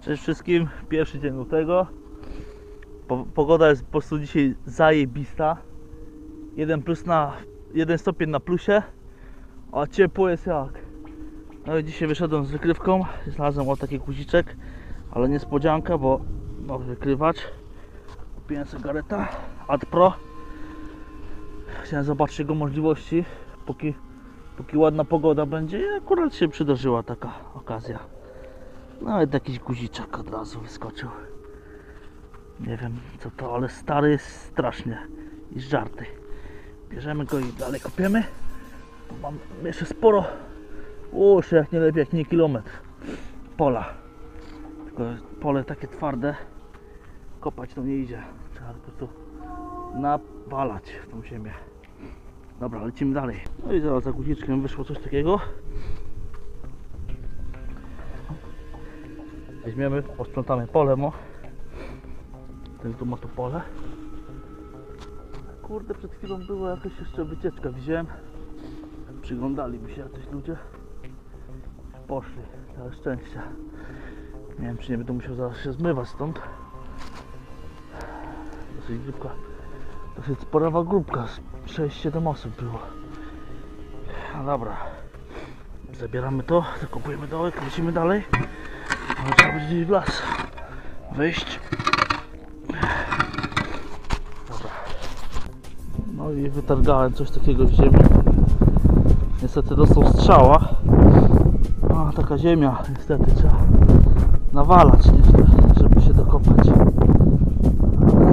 Cześć wszystkim, pierwszy dzień lutego. Po, pogoda jest po prostu dzisiaj zajebista. 1 plus na 1 stopień na plusie, a ciepło jest jak. No i dzisiaj wyszedłem z wykrywką, znalazłem o taki guziczek, ale niespodzianka, bo nowy wykrywacz. Kupiłem sobie Gareta Ad Pro. Chciałem zobaczyć jego możliwości, póki, póki ładna pogoda będzie i akurat się przydarzyła taka okazja. Nawet jakiś guziczek od razu wyskoczył. Nie wiem co to, ale stary jest strasznie i żarty. Bierzemy go i dalej kopiemy. Mam jeszcze sporo. Jeszcze jak nie lepiej, jak nie kilometr pola. Tylko pole takie twarde. Kopać to nie idzie. Trzeba po prostu nawalać w tą ziemię. Dobra, lecimy dalej. No i zaraz za guziczkiem wyszło coś takiego. Weźmiemy, posprzątamy pole, no. Ten tu ma to pole. Kurde, przed chwilą była jakaś jeszcze wycieczka, widziałem. Przyglądali mi się jacyś ludzie. Poszli, całe szczęście. Nie wiem, czy nie będę musiał zaraz się zmywać stąd. Dosyć grupka, dosyć sporawa grupka, z 6-7 osób było. No dobra. Zabieramy to, zakopujemy dołek, lecimy dalej. Ale trzeba będzie w las wyjść. Dobra. No i wytargałem coś takiego w ziemi. Niestety dostał strzała. A, taka ziemia, niestety trzeba nawalać żeby się dokopać.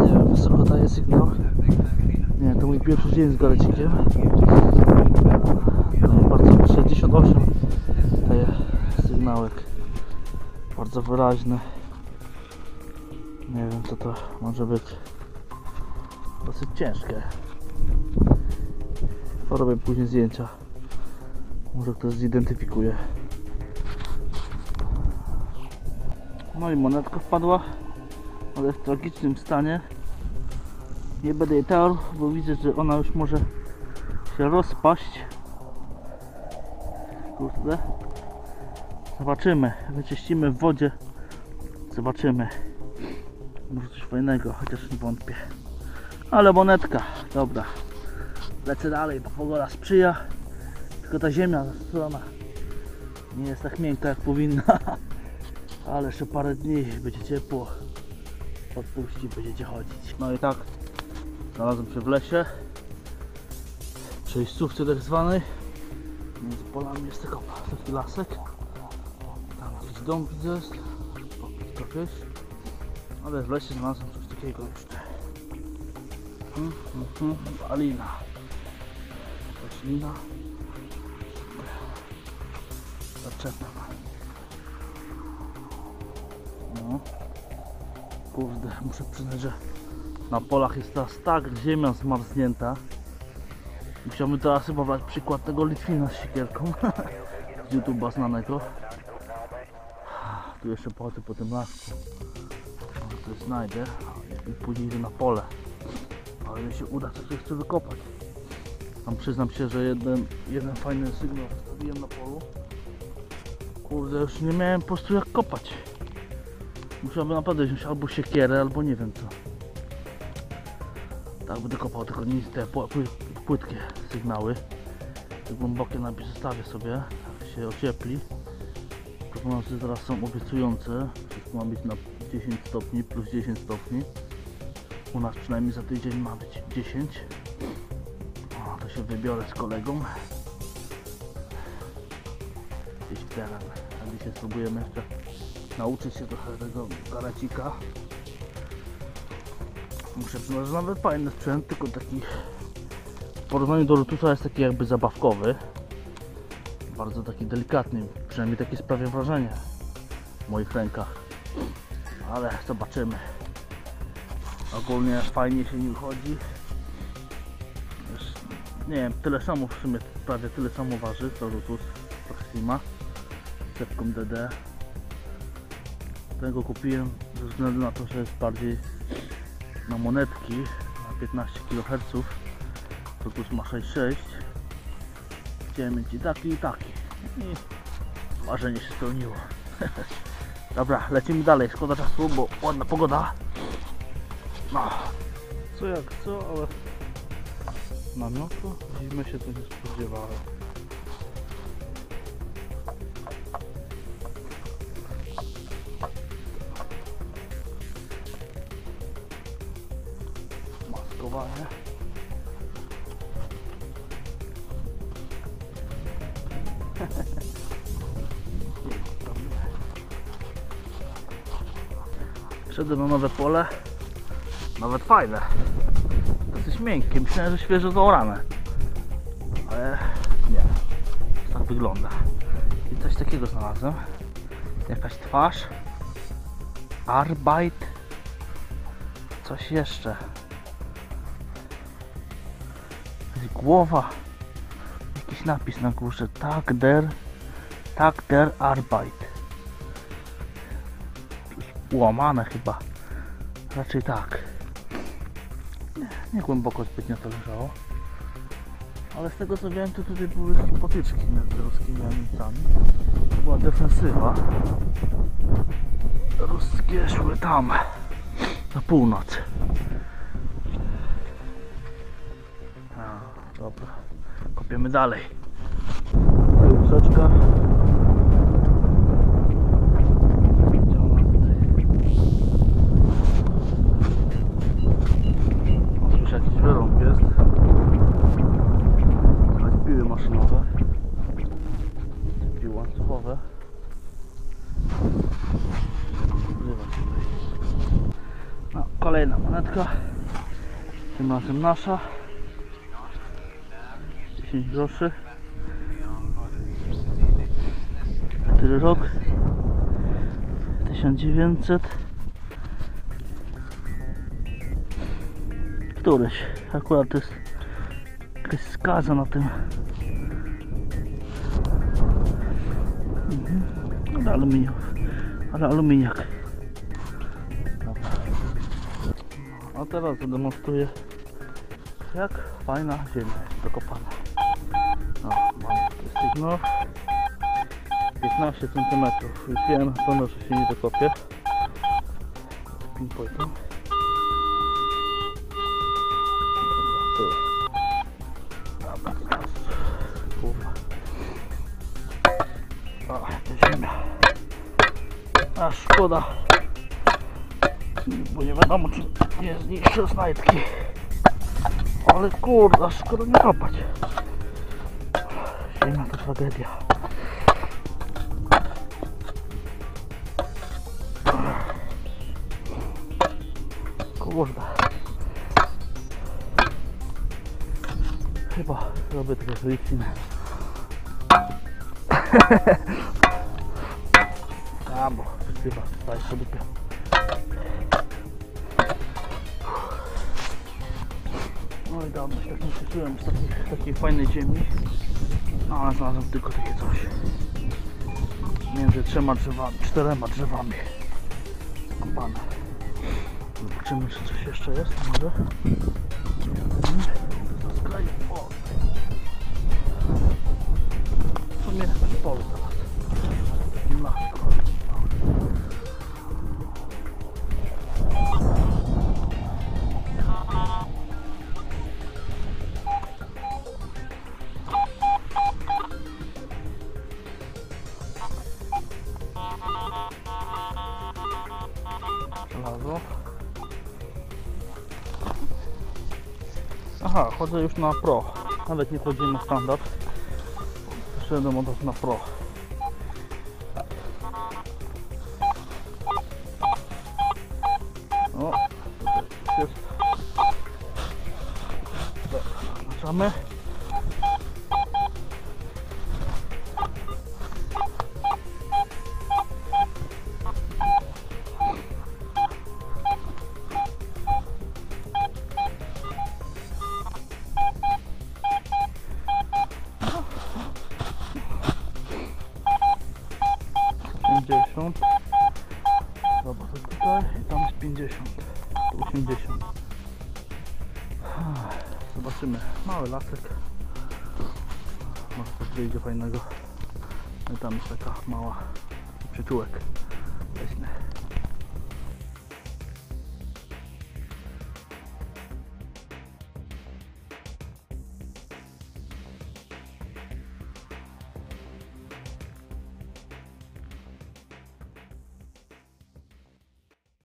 Nie wiem, wysoko daje sygnał. Nie, to mój pierwszy dzień z galecikiem. No bardzo 68 daje sygnałek bardzo wyraźny. Nie wiem co to może być. Dosyć ciężkie. Porobię później zdjęcia. Może ktoś zidentyfikuje. No i monetka wpadła, ale w tragicznym stanie. Nie będę jej tarł, bo widzę, że ona już może się rozpaść. Kurde. Zobaczymy. Wyczyścimy w wodzie. Zobaczymy. Może coś fajnego, chociaż nie wątpię. Ale monetka. Dobra. Lecę dalej, bo pogoda sprzyja. Tylko ta ziemia strona nie jest tak miękka jak powinna. Ale jeszcze parę dni będzie ciepło. Odpuści, będziecie chodzić. No i tak. Znalazłem się w lesie. Przejściówce tak zwanej. Między polami jest tylko taki lasek. Dom widzę jest. O, jakieś. Ale w lesie znalazłem coś takiego jeszcze. Mhm, mhm. Alina. Roślina. Zaczepna. No. Kurde, muszę przyznać, że na polach jest teraz tak ziemia zmarznięta. Musiałbym teraz chyba brać przykład tego Litwina z siekierką z YouTube'a znanego. Jeszcze pochodzę po tym lasku. Może coś znajdę i później idę na pole. Ale mi się uda coś jeszcze wykopać. Tam przyznam się, że jeden, jeden fajny sygnał wstawiłem na polu. Kurde, już nie miałem po prostu jak kopać. Musiałbym naprawdę wziąć albo siekierę, albo nie wiem co. Tak będę kopał, tylko nie te pł- pły- płytkie sygnały. Te głębokie napis zostawię sobie, jak się ociepli. Prognozy zaraz są obiecujące. Ma być na 10 stopni, plus 10 stopni. U nas przynajmniej za tydzień ma być 10. O, to się wybiorę z kolegą. Gdzieś w teren. A dzisiaj spróbujemy jeszcze nauczyć się trochę tego karacika. Muszę przyznać, że nawet fajny sprzęt, tylko taki w porównaniu do Lotusa jest taki jakby zabawkowy. Bardzo taki delikatny, przynajmniej takie sprawia wrażenie w moich rękach. Ale zobaczymy. Ogólnie fajnie się nim chodzi. Nie wiem, tyle samo w sumie, prawie tyle samo waży co Lotus Proxima z DD. Tego kupiłem ze względu na to, że jest bardziej na monetki na 15 kHz. Lotus ma 6,6. I taki i taki. I marzenie się spełniło. Dobra, lecimy dalej, szkoda czasu, bo ładna pogoda. No, co jak co, ale namiotu zimy się tu nie spodziewałem. Wszedłem na nowe pole. Nawet fajne. Dosyć miękkie. Myślałem, że świeżo zaorane. Ale nie. Tak wygląda. I coś takiego znalazłem. Jakaś twarz. Arbeit. Coś jeszcze. Głowa. Napis na górze. Tak der. Tak der Arbeit. Łamane chyba. Raczej tak. Nie, nie głęboko zbytnio to leżało. Ale z tego co wiem, to tutaj były potyczki między ruskimi Niemcami. To była defensywa. Ruskie szły tam, na północ. Kopiemy dalej. O, słyszę jakiś wyrąb jest. Słychać piły maszynowe. Piły łańcuchowe. No, kolejna monetka. Tym razem nasza. 10 groszy. Który rok? 1900. Któryś. Akurat jest jakaś skaza na tym. Mhm. Ale aluminium. Ale aluminiak. A teraz zademonstruję jak fajna ziemia jest dokopana. No, mamy tutaj sygnał. 15 cm. Już wiem pewno, że się nie dokopię. Pinpointem. O, to ziemia. A szkoda. Bo nie wiadomo, czy nie zniszczę znajdki. Ale kurde, szkoda nie kopać. Ziemia to tragedia. Kurde. Chyba robię takie wycinę. A, bo chyba tutaj sobie to. No i dawno się tak nie cieszyłem z takiej, takiej fajnej ziemi. No ale znalazłem tylko takie coś. Między trzema drzewami, czterema drzewami. Kopane. Zobaczymy, czy coś jeszcze jest. Może. To kraju. O. W sumie taki Żelazo. Aha, chodzę już na pro. Nawet nie chodziłem na standard. Przeszedłem od razu na pro. O, tutaj jest. Dobra, 70, 80. Zobaczymy. Mały lasek. Może coś wyjdzie fajnego. No tam jest taka mała przytułek leśny.